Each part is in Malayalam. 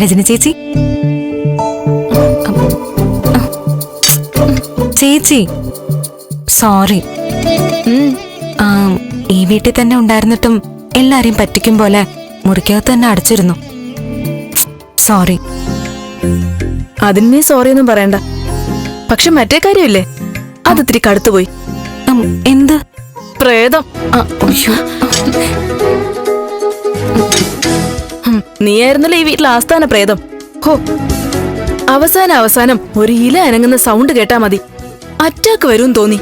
രജനി ചേച്ചി? ചേച്ചി സോറി ഈ വീട്ടിൽ തന്നെ ഉണ്ടായിരുന്നിട്ടും എല്ലാരെയും പറ്റിക്കും പോലെ മുറിക്കകത്ത് തന്നെ അടച്ചിരുന്നു. സോറി അതിന് നീ സോറി ഒന്നും പറയണ്ട. പക്ഷെ മറ്റേ കാര്യമില്ലേ? അതൊത്തിരി കടുത്തുപോയി. എന്ത്? പ്രേതം. നീയായിരുന്നല്ലോ ഈ വീട്ടിലെ ആസ്ഥാന പ്രേതം. ഹോ അവസാന അവസാനം ഒരു ഇല അനങ്ങുന്ന സൗണ്ട് കേട്ടാ മതി. അറ്റാക്ക് വരും തോന്നി.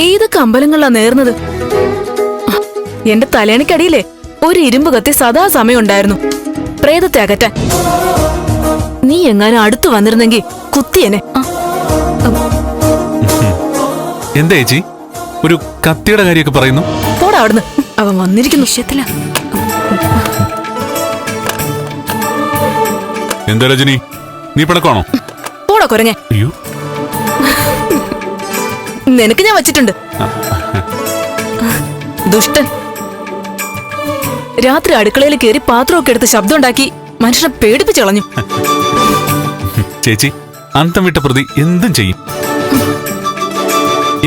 ഏതൊക്കെ അമ്പലങ്ങളിലാ നേർന്നത്? എന്റെ തലേണിക്കടിയിലെ ഒരു ഇരുമ്പ് കത്തി സദാ സമയമുണ്ടായിരുന്നു. പ്രേതത്തെ അകറ്റാൻ. നീ എങ്ങാനും അടുത്തു വന്നിരുന്നെങ്കിൽ കുത്തിയനെ എന്താ ചേച്ചി? ഒരു കത്തിയുടെ കാര്യമൊക്കെ പറയുന്നു? പോടാ അവിടുന്ന്. അവൻ വന്നിരിക്കുന്നു. വിഷയത്തില. എന്താ രജനി? നീ പിണക്കാണോ പോടോ കുരങ്ങെ. അയ്യോ. നിനക്ക് ഞാൻ വച്ചിട്ടുണ്ട്. ദുഷ്ടൻ. രാത്രി അടുക്കളയിൽ കയറി പാത്രമൊക്കെ എടുത്ത് ശബ്ദം ഉണ്ടാക്കി മനുഷ്യനെ പേടിപ്പിച്ചു കളഞ്ഞു. ചേച്ചി അന്തം വിട്ട പ്രതി എന്തും ചെയ്യും.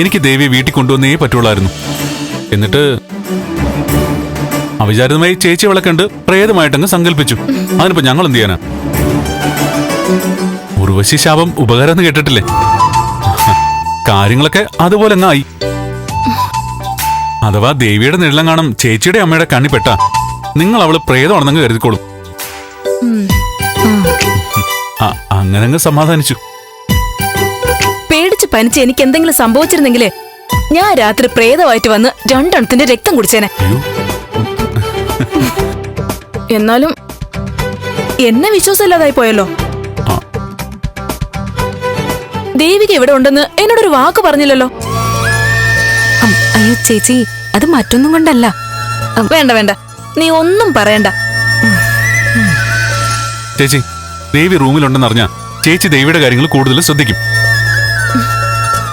എനിക്ക് ദേവിയെ വീട്ടിൽ കൊണ്ടുവന്നേ പറ്റുള്ളായിരുന്നു. എന്നിട്ട് അവിചാരിതമായി ചേച്ചി വിളക്കണ്ട് കണ്ട് പ്രേതമായിട്ടങ്ങ് സങ്കല്പിച്ചു. അതിനിപ്പോ ഞങ്ങൾ എന്ത് ചെയ്യാനാ? ഉർവശി ശാപം ഉപകാരം കേട്ടിട്ടില്ലേ? കാര്യങ്ങളൊക്കെ അതുപോലെ അങ്ങ് ആയി. അഥവാ ദേവിയുടെ നിഴലം കാണും ചേച്ചിയുടെ അമ്മയുടെ കണ്ണി കണ്ണിപ്പെട്ട നിങ്ങൾ അവൾ പ്രേതമാണെന്നങ്ങ് കരുതിക്കോളും. അങ്ങനെ അങ്ങ് സമാധാനിച്ചു. പേടിച്ച് പനിച്ച് എനിക്ക് എന്തെങ്കിലും സംഭവിച്ചിരുന്നെങ്കിലേ ഞാൻ രാത്രി പ്രേതമായിട്ട് വന്ന് രണ്ടെണ്ണത്തിന്റെ രക്തം കുടിച്ചേനെ. എന്നാലും എന്നെ വിശ്വാസമില്ലാതായി പോയല്ലോ. ദേവിക ഇവിടെ ഉണ്ടെന്ന് എന്നോടൊരു വാക്ക് പറഞ്ഞില്ലല്ലോ. അയ്യോ ചേച്ചി അത് മറ്റൊന്നും കൊണ്ടല്ല. വേണ്ട വേണ്ട. നീ ഒന്നും പറയണ്ട. ചേച്ചി ദേവി റൂമിലുണ്ടെന്ന് അറിഞ്ഞാ ചേച്ചി ദേവിയുടെ കാര്യങ്ങൾ കൂടുതൽ ശ്രദ്ധിക്കും.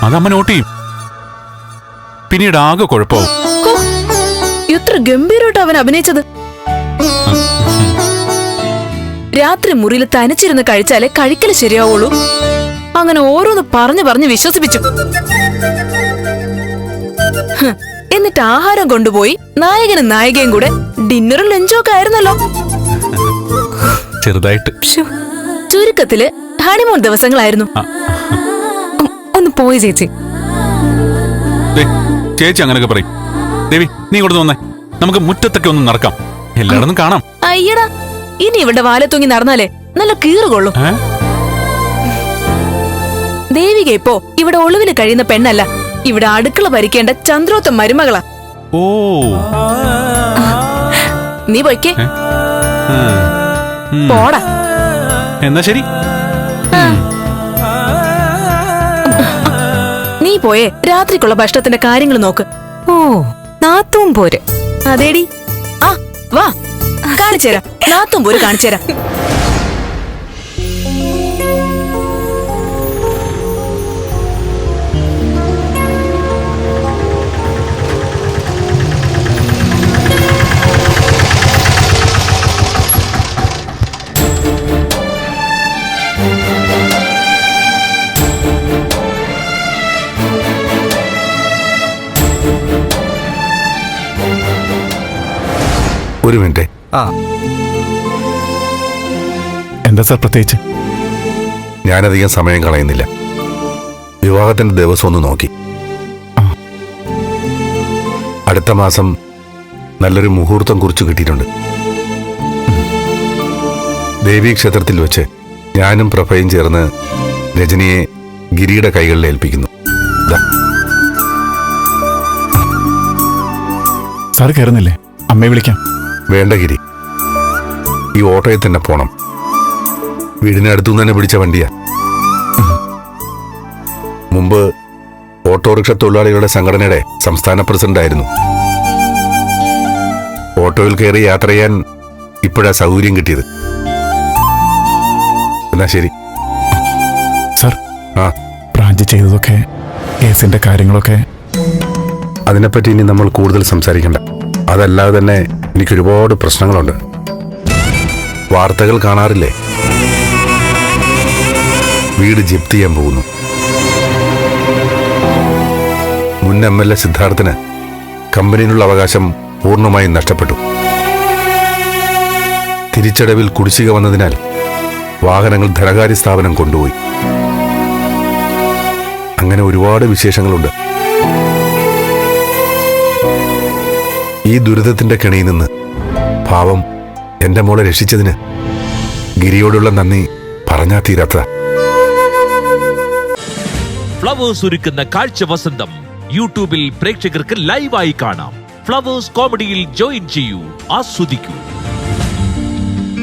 അതമ്മ നോട്ട് ചെയ്യും. പിന്നീട് ആകെ കുഴപ്പവും എത്ര ഗംഭീരമായിട്ട് അവൻ അഭിനയിച്ചത്. രാത്രി മുറിയിൽ തനിച്ചിരുന്ന് കഴിച്ചാലേ കഴിക്കൽ ശരിയാവുള്ളൂ. അങ്ങനെ ഓരോന്ന് പറഞ്ഞു പറഞ്ഞു വിശ്വസിപ്പിച്ചു. എന്നിട്ട് ആഹാരം കൊണ്ടുപോയി നായകനും നായികയും കൂടെ ഡിന്നറും ലഞ്ചും ഒക്കെ ആയിരുന്നല്ലോ. ചെറുതായിട്ട്. ചുരുക്കത്തിൽ ഹണിമൂൺ ദിവസങ്ങളായിരുന്നു. ഒന്ന് പോയി ചേച്ചി. ചേച്ചി അങ്ങനെയൊക്കെ പറയും. ദേവി നീ ഇങ്ങോട്ട് വന്നേ. നമുക്ക് മുറ്റത്തൊക്കെ ഒന്ന് നടക്കാം. എല്ലായിടത്തും കാണാം. അയ്യടാ ഇനി ഇവിടെ വാലത്തൂങ്ങി തൂങ്ങി നടന്നാലേ നല്ല കീറുകൊള്ളും? ദേവിക ഇപ്പോ ഇവിടെ ഒളിവിൽ കഴിയുന്ന പെണ്ണല്ല. ഇവിടെ അടുക്കള ഭരിക്കേണ്ട ചന്ദ്രോത്ത മരുമകളാ. ഓ. നീ പൊയ്ക്കേ. പോടാ. എന്നാ ശരി. നീ പോയേ. രാത്രിക്കുള്ള ഭക്ഷണത്തിന്റെ കാര്യങ്ങൾ നോക്ക്. ഓ നാത്തും പോര്. അതേടി. ആ വാ. കാണിച്ചേരാ നാത്തും പോര് കാണിച്ചുതരാം. ഒരു മിനിറ്റ്. ആ. എന്താ സാർ പ്രത്യേകിച്ച്? ഞാനധികം സമയം കളയുന്നില്ല. വിവാഹത്തിന്റെ ദിവസം ഒന്ന് നോക്കി. അടുത്ത മാസം നല്ലൊരു മുഹൂർത്തം കുറിച്ച് കിട്ടിയിട്ടുണ്ട്. ദേവീ ക്ഷേത്രത്തിൽ വെച്ച് ഞാനും പ്രഭയും ചേർന്ന് രജനിയെ ഗിരിയുടെ കൈകളിൽ ഏൽപ്പിക്കുന്നു. ദാ, സാർ കയറുന്നില്ലേ? അമ്മയെ വിളിക്കാം. വേണ്ട ഗിരി ഈ ഓട്ടോയിൽ തന്നെ പോണം. വീടിനടുത്തു തന്നെ പിടിച്ച വണ്ടിയാ. മുമ്പ് ഓട്ടോറിക്ഷ തൊഴിലാളികളുടെ സംഘടനയുടെ സംസ്ഥാന പ്രസിഡന്റ് ആയിരുന്നു ഓട്ടോയിൽ കയറി യാത്ര ചെയ്യാൻ ഇപ്പോഴാ സൗകര്യം കിട്ടിയത്. എന്നാ ശരി. സർ ആ. ബ്രാഞ്ച് ചെയ്തതൊക്കെ കേസിന്റെ കാര്യങ്ങളൊക്കെ. അതിനെപ്പറ്റി ഇനി നമ്മൾ കൂടുതൽ സംസാരിക്കണ്ട. അതല്ലാതെ തന്നെ എനിക്ക് ഒരുപാട് പ്രശ്നങ്ങളുണ്ട്. വാർത്തകൾ കാണാറില്ലേ? വീട് ജപ്തി ചെയ്യാൻ പോകുന്നു. മുൻ എം എൽ എ സിദ്ധാർത്ഥന് കമ്പനിയിലുള്ള അവകാശം പൂർണമായും നഷ്ടപ്പെട്ടു. തിരിച്ചടവിൽ കുടിശ്ശിക വന്നതിനാൽ വാഹനങ്ങൾ ധനകാര്യ സ്ഥാപനം കൊണ്ടുപോയി. അങ്ങനെ ഒരുപാട് വിശേഷങ്ങളുണ്ട്. ഈ ദുരിതത്തിന്റെ കെണിയിൽ നിന്ന് പാവം എന്റെ മോളെ രക്ഷിച്ചതിന് ഗിരിയോടുള്ള നന്ദി പറഞ്ഞാ തീരാത്ത. ഫ്ലവേഴ്സ് ഒരുക്കുന്ന കാഴ്ച വസന്തം യൂട്യൂബിൽ പ്രേക്ഷകർക്ക് ലൈവായി കാണാം. ഫ്ലവേഴ്സ് കോമഡിയിൽ ജോയിൻ ചെയ്യൂ ആസ്വദിക്കൂ.